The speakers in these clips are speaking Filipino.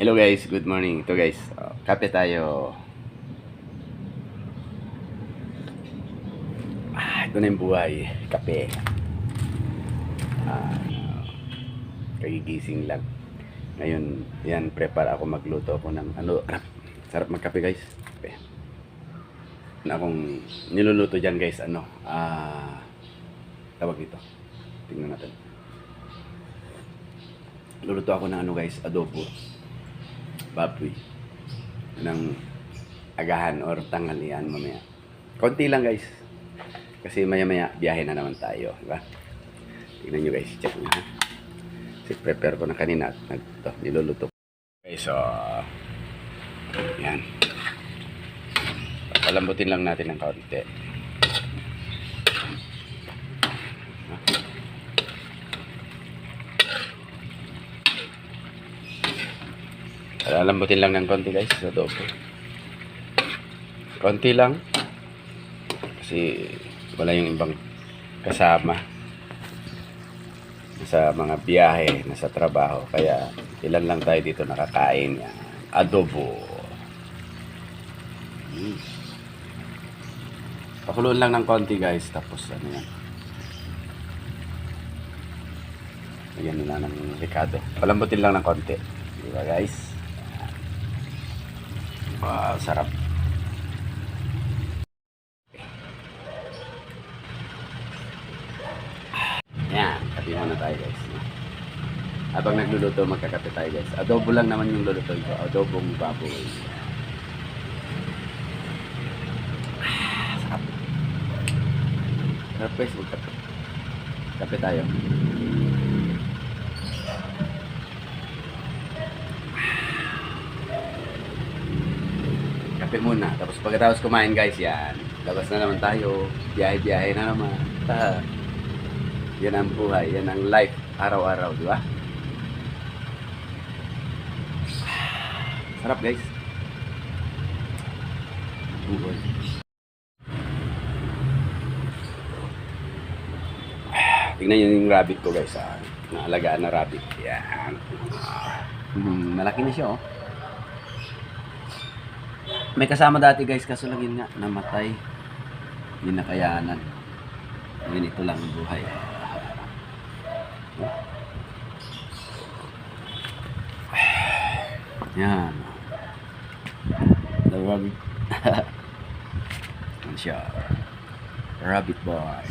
Hello guys, good morning. Ito guys, uh, kape tayo. Ah, ito na yung buhay. Kape. Ah, kagigising lang. Ngayon, yan, prepare ako magluto ako ng ano, ah, sarap magkape guys. Kape. Na akong niluluto dyan guys, ano, ah, tawag dito. Tingnan natin. Luluto ako ng ano guys, adobo baboy ng agahan or tanghalian mamaya. Konti lang guys. Kasi maya maya biyahe na naman tayo. Diba? Tingnan nyo guys. Check nyo ha. Kasi prepare ko na kanina at nag, to, niluluto. Okay, so yan. Palambutin lang natin ng kaunti. Lalambutin lang ng konti guys sa adobo. Konti lang. Kasi wala yung ibang kasama sa mga biyahe, nasa trabaho. Kaya ilan lang tayo dito nakakain. Yan. Adobo. Mm. Pakuluan lang ng konti guys. Tapos ano yan. Lagyan nila ng ricado. Palambutin lang ng konti. Diba guys? Wow, sarap. Yan, kape muna tayo guys. Habang nagluluto, magkakape tayo guys. Adobo lang naman yung luluto ko. Adobong baboy. Ah, Sarap. Sarap guys, magkape. Kape tayo. Kape muna. Tapos pagkatapos kumain guys, yan. Labas na naman tayo. Biyahe-biyahe na naman. Ah, yan ang buhay. Yan ang life. Araw-araw, di ba? Sarap guys. Buhay. Tingnan nyo yung rabbit ko guys. Ah. Naalagaan na rabbit. Yan. Hmm, malaki na siya oh. May kasama dati guys, kaso lang yun nga, namatay. Hindi nakayanan. Ngayon ito lang ang buhay. Yan. The rabbit. Yan siya. Rabbit boy.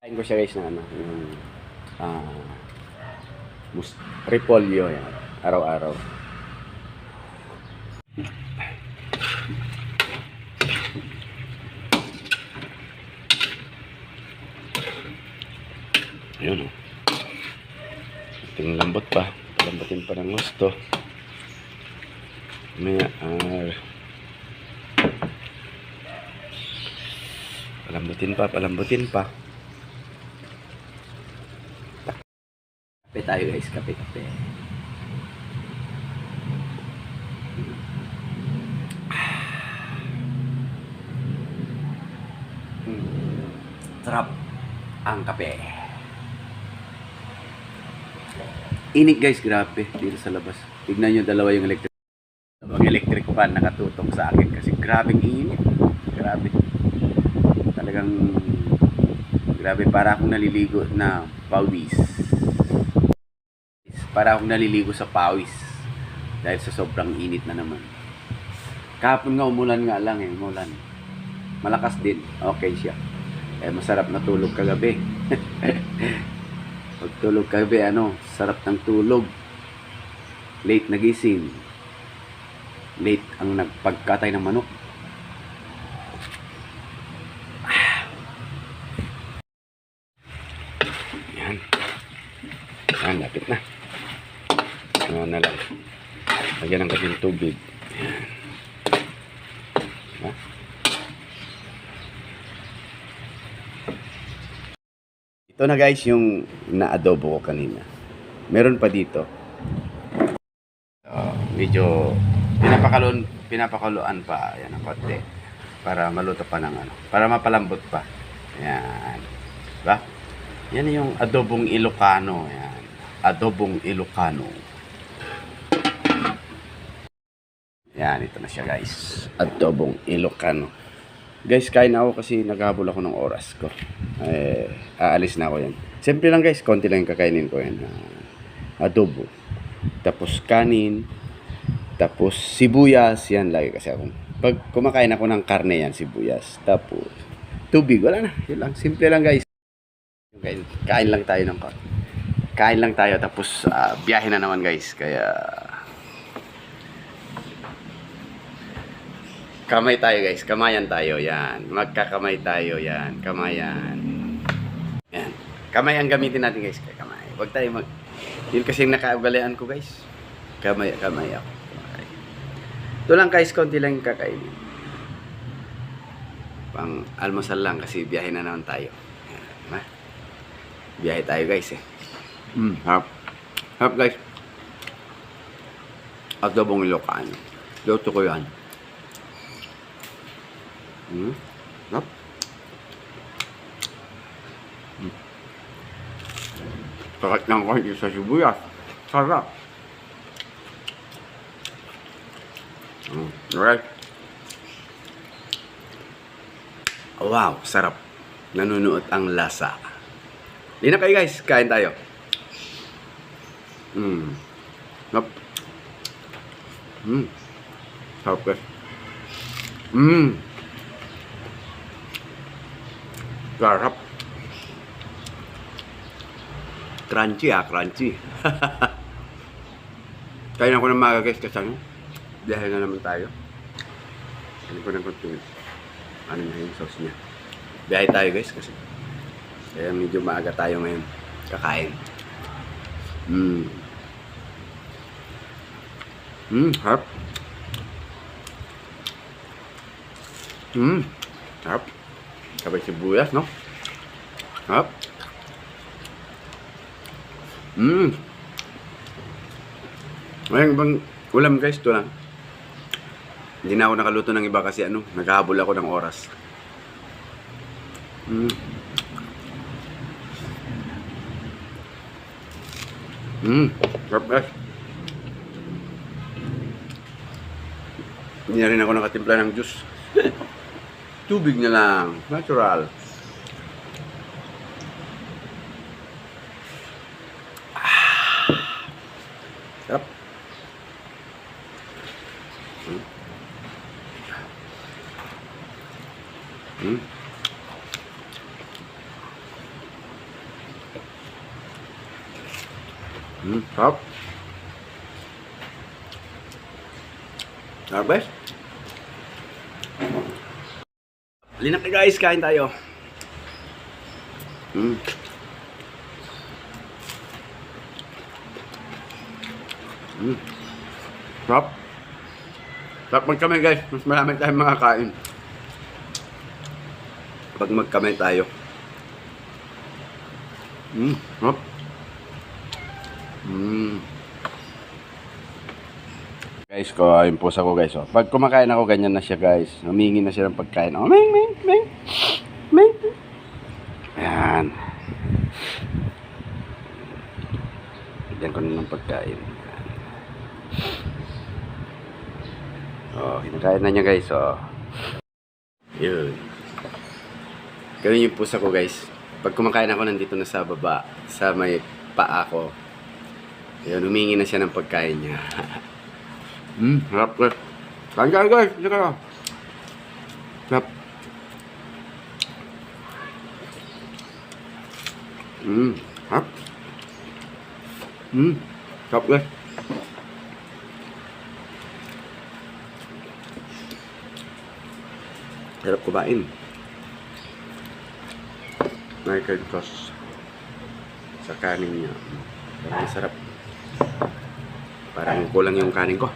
Kain ko siya guys na ano, yung mus repolyo yan, araw-araw. Ayun o. Tingin lambot pa. Lambutin pa ng gusto. Maya, ah, palambutin pa, palambutin pa. Kape tayo guys, kape kape. Mm. Sarap ang kape. Init guys, grabe dito sa labas. Tignan nyo dalawa yung electric. Dalawang electric fan nakatutok sa akin kasi grabing init. Grabe. Talagang grabe para akong naliligo na pawis para akong naliligo sa pawis dahil sa sobrang init na naman. Kahapon nga umulan nga lang eh, umulan. Malakas din. Okay siya. Eh masarap na tulog kagabi. Pag tulog kagabi, ano, sarap ng tulog. Late nagising. Late ang nagpagkatay ng manok. Yan. Yan, lapit na. Ano na lang. Lagyan ng kasing tubig. Yan. Ha? Ito na guys yung na-adobo ko kanina. Meron pa dito. Uh, medyo pinapakalon, pinapakuluan pa. Yan ang konti. Para maluto pa ng ano. Para mapalambot pa. Yan. Diba? Yan yung adobong Ilocano. Yan. Adobong Ilocano. Yan, ito na siya guys. Adobong Ilocano. Guys, kain ako kasi naghabol ako ng oras ko. Eh, aalis na ako yan. Simple lang guys, konti lang kakainin ko yan. Ah, adobo. Tapos kanin. Tapos sibuyas. Yan lagi kasi ako. Pag kumakain ako ng karne yan, sibuyas. Tapos tubig. Wala na. Yun lang. Simple lang guys. Kain, kain lang tayo ng konti. Kain lang tayo. Tapos ah, biyahe na naman guys. Kaya Kamay tayo guys, kamayan tayo, yan. Magkakamay tayo, yan. Kamayan. Yan. Kamay ang gamitin natin guys, kaya kamay. Huwag tayo mag... Yun kasi nakaugalian ko guys. Kamay, kamay ako. Okay. Ito lang guys, konti lang yung kakainin. Pang almusal lang kasi biyahe na naman tayo. Yan. Biyahe tayo guys eh. Mm, harap. Harap guys. Adobong Ilocano. Luto ko yan. Hmm. Sarap. Hmm. Sarap ng konti sa sibuyas. Sarap. Hmm. Alright. Wow, sarap. Nanunuot ang lasa. Di na kayo guys, kain tayo. Hmm. Sarap. Hmm. Sarap guys. Hmm. Sarap. Crunchy ah, crunchy. Kaya ko ng mga guys kasi biyahe na naman tayo. Ano ko ng konti. Ano na yung sauce niya. Biyahe tayo guys kasi. Kaya medyo maaga tayo ngayon. Kakain. Mmm. Mmm, harap. Mmm, harap. Sabay sibuyas, no? Harap. Mmm. Ngayon bang ulam guys, ito lang. Hindi na ako nakaluto ng iba kasi ano, naghahabol ako ng oras. Mmm. Mmm, sarap guys. Hindi na rin ako nakatimpla ng juice. Tubig na lang, natural. Ah. Sarap. Hmm. Hmm. Hmm, sarap. Sarap guys. Linak na guys, kain tayo. Hmm. Hmm. Sarap. Sarap magkamay guys. Mas marami tayong mga kain. Pag magkamay tayo. Hmm. Sarap. Hmm. Guys ko, yung pusa ko guys. Oh. Pag kumakain ako, ganyan na siya guys. Humingi na siya ng pagkain. Oh, ming, ming, ming, ming. Ayan. Bigyan ko na ng pagkain. Oh, hinakain na niya guys. Oh. Yun. Ganun yung pusa ko guys. Pag kumakain ako, nandito na sa baba. Sa may paa ko. Yun, humingi na siya ng pagkain niya. Hmm, harap guys. Kain kain guys, hindi kayo. Harap. Hmm, harap. Hmm, harap guys. Harap kumain. Michael Cross sa kanin niya. Sarap. Parang kulang yung kanin ko.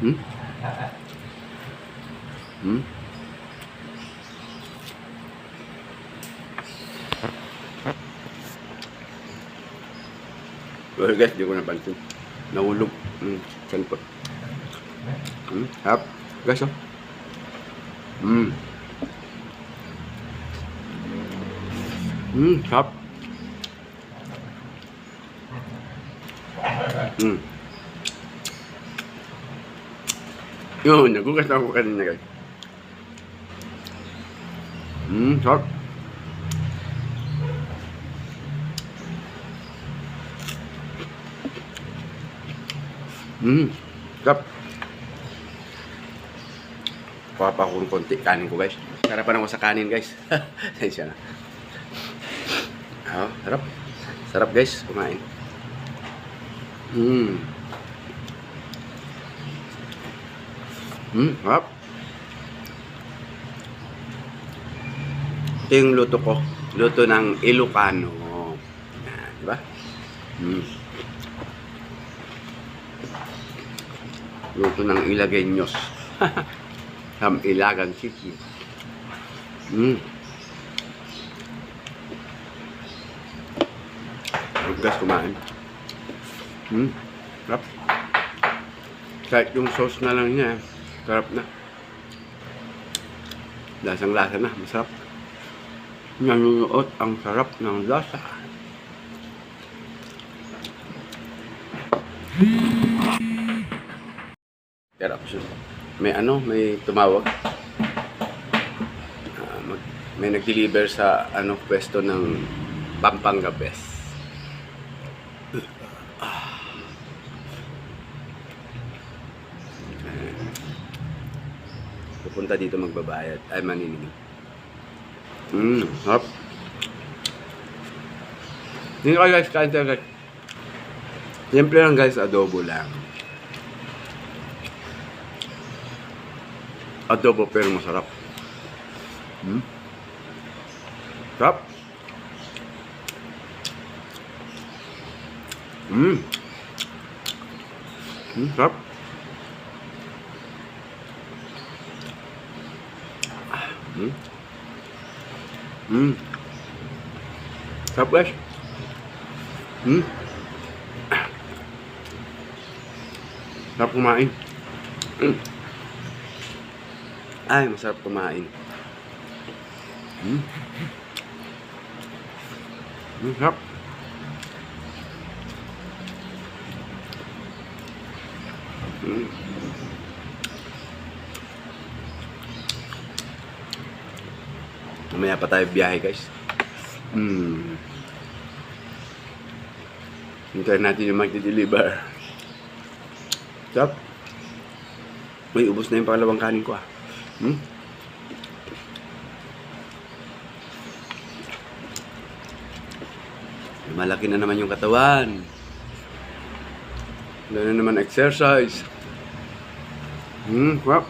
Hmm? Hmm? Well guys, di ko napansin. Nahulog. Hmm, saan po? Hmm, hap. Guys, oh. Hmm. Hmm, hap. Hmm. Yun, nagugas na ako kanina guys. Mm, sarap. Mm, sarap. Kuha pa ako ng konti kanin ko guys. Sarapan ako sa kanin guys. Sensya na. Oh, sarap. Sarap guys, kumain. Mm. Mm, sarap. Ito yung luto ko. Luto ng Ilocano. Yan, di ba? Mm. Luto ng Ilagueños. From Ilagan City. Mm. Huwag kumain. Hmm. Sarap. Kahit yung sauce na lang niya, sarap na. Lasang lasa na, masarap. Nanunuot ang sarap ng lasa. Pero may ano, may tumawag. Ah, mag, may nag-deliver sa ano pwesto ng Pampanga Best. Pupunta dito magbabayad. Ay, maninig. Mmm, hop. Hindi kayo guys, kain tayo guys. Siyempre lang guys, adobo lang. Adobo pero masarap. Hmm? Sarap. Hmm. Hmm, sarap. Hmm. Hmm. Sarap guys. Hmm. Sarap kumain. Hmm. Ay, masarap kumain. Hmm. Hmm, sarap. Hmm. Mamaya pa tayo biyahe guys. Hmm. Hintayin natin yung magdi-deliver. Sarap. May ubos na yung pangalawang kanin ko ah. Hmm? Malaki na naman yung katawan. Wala na naman exercise. Hmm, wow.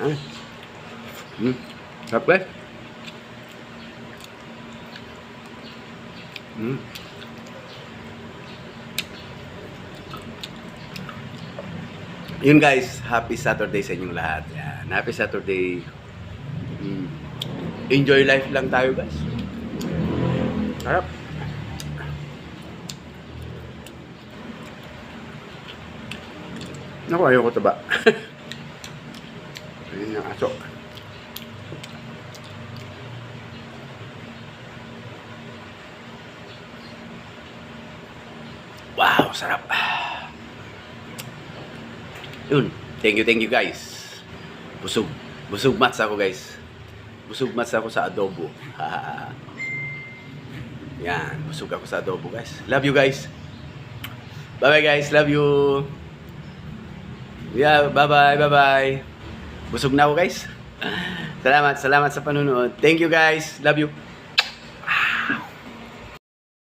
Ay. Hmm, sarap guys. Yun guys, happy Saturday sa inyong lahat. Yan. Happy Saturday. Mm. Enjoy life lang tayo guys. Harap. Naku, ayoko ito ba? Ayun yung aso. Wow, sarap. Yun. Thank you, thank you guys. Busog. Busog mats ako guys. Busog mats ako sa adobo. Yan. Busog ako sa adobo guys. Love you guys. Bye bye guys. Love you. Yeah, bye bye. Bye bye. Busog na ako guys. Salamat. Salamat sa panunood. Thank you guys. Love you.